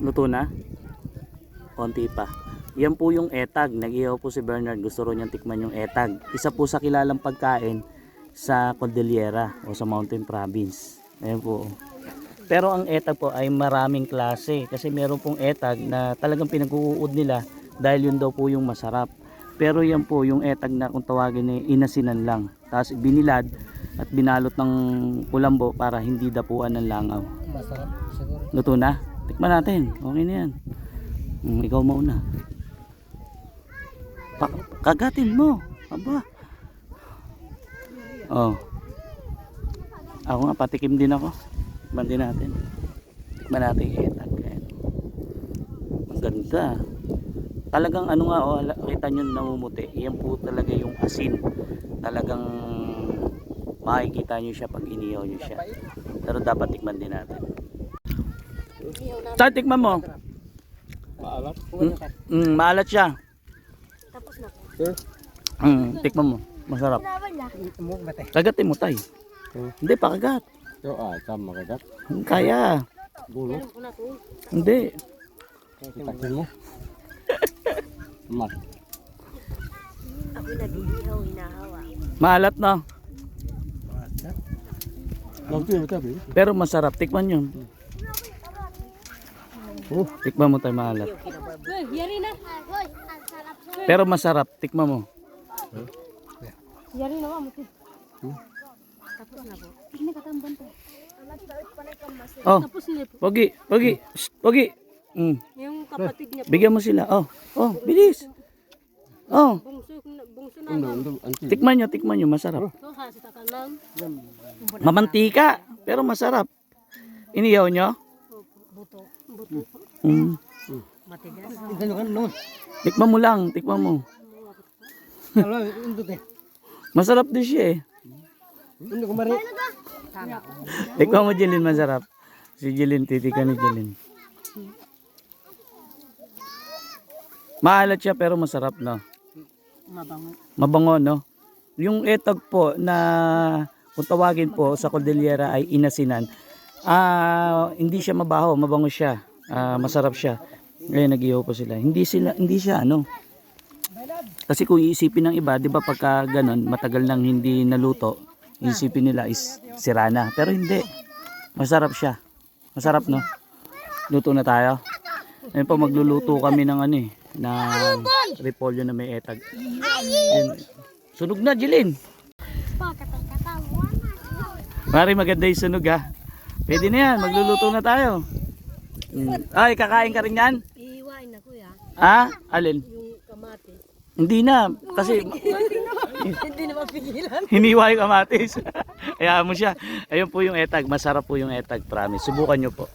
Luto na? Konti pa. Yan po yung etag. Nag-ihaw po si Bernard. Gusto rin niyang tikman yung etag. Isa po sa kilalang pagkain sa Cordillera o sa Mountain Province. Ayan po. Pero ang etag po ay maraming klase. Kasi meron pong etag na talagang pinag-uuod nila dahil yun daw po yung masarap. Pero yan po yung etag na kung tawagin ay inasinan lang. Tapos binilad at binalot ng kulambo para hindi dapuan ng langaw. Masarap siguro. Luto na? Tikman natin. Okay na yan. Mm, ikaw mauna. Pa- kagatin mo. Aba. Oh. Ako nga, patikim din ako. Tikman din natin. Tikman natin. Ayan. Ang. Talagang ano nga, oh, kita nyo namumuti. Yan po talaga yung asin. Talagang makikita nyo siya pag inihaw nyo siya. Pero dapat tikman din natin. Saan tikman mo? Maalat. Mm, mm, maalat siya. Tapos na po. Sir? Mm, tikman mo. Masarap. Na. Kagatin mo tay. Hmm. Hindi pa kagat. Yo ah, tama ka gat. Kaya. Gulo. Na. Hindi. Itakin mo. Mas. Ako nag-iihaw, hinahawa. Maalat na. Mo tabi. Pero masarap. Tikman nyo. Oh, Tikman mo tayo maalat. Yari na. Pero masarap. Tikman mo. Yari na mo. Tapos na po. Hindi katamban to. Oh. Pogi. Pogi. Pogi. Mm. Yung kapatid niya. Bigyan mo sila. Oh. Oh, bilis. Oh. Tikman nyo, tikman nyo. Masarap. Takanang. Mamantika. Pero masarap. Iniyaw nyo? Buto. Buto. Mm. Tikman mo lang. Tikman mo. Masarap din siya eh. Undo ko. Tikman mo Jeline, masarap. Si Jeline, titika ni Jeline. Maalat siya pero masarap no. Mabango. Mabango no. Yung etag po na kung tawagin po sa Cordillera ay inasinan. Ah, hindi siya mabaho, mabango siya. Ah, masarap siya. Ngayon nag po sila. Hindi sila hindi siya ano. Kasi kung iisipin ng iba, 'di ba pagka ganun, matagal nang hindi naluto, iisipin nila is sirana. Pero hindi. Masarap siya. Masarap no. Luto na tayo. Ngayon pa magluluto kami ng ano eh, ng repolyo na may etag. Yun. Sunog na, Jilin. Mari maganda yung sunog ha. Pwede na yan, magluluto na tayo. Mm. Ay, kakain ka rin yan? Iiwain na kuya. Ha? Alin? Yung kamate. Hindi na, kasi Hindi na mapigilan. hiniwa yung kamatis. Hayaan mo siya. Ayun po yung etag, masarap po yung etag, promise. Subukan nyo po.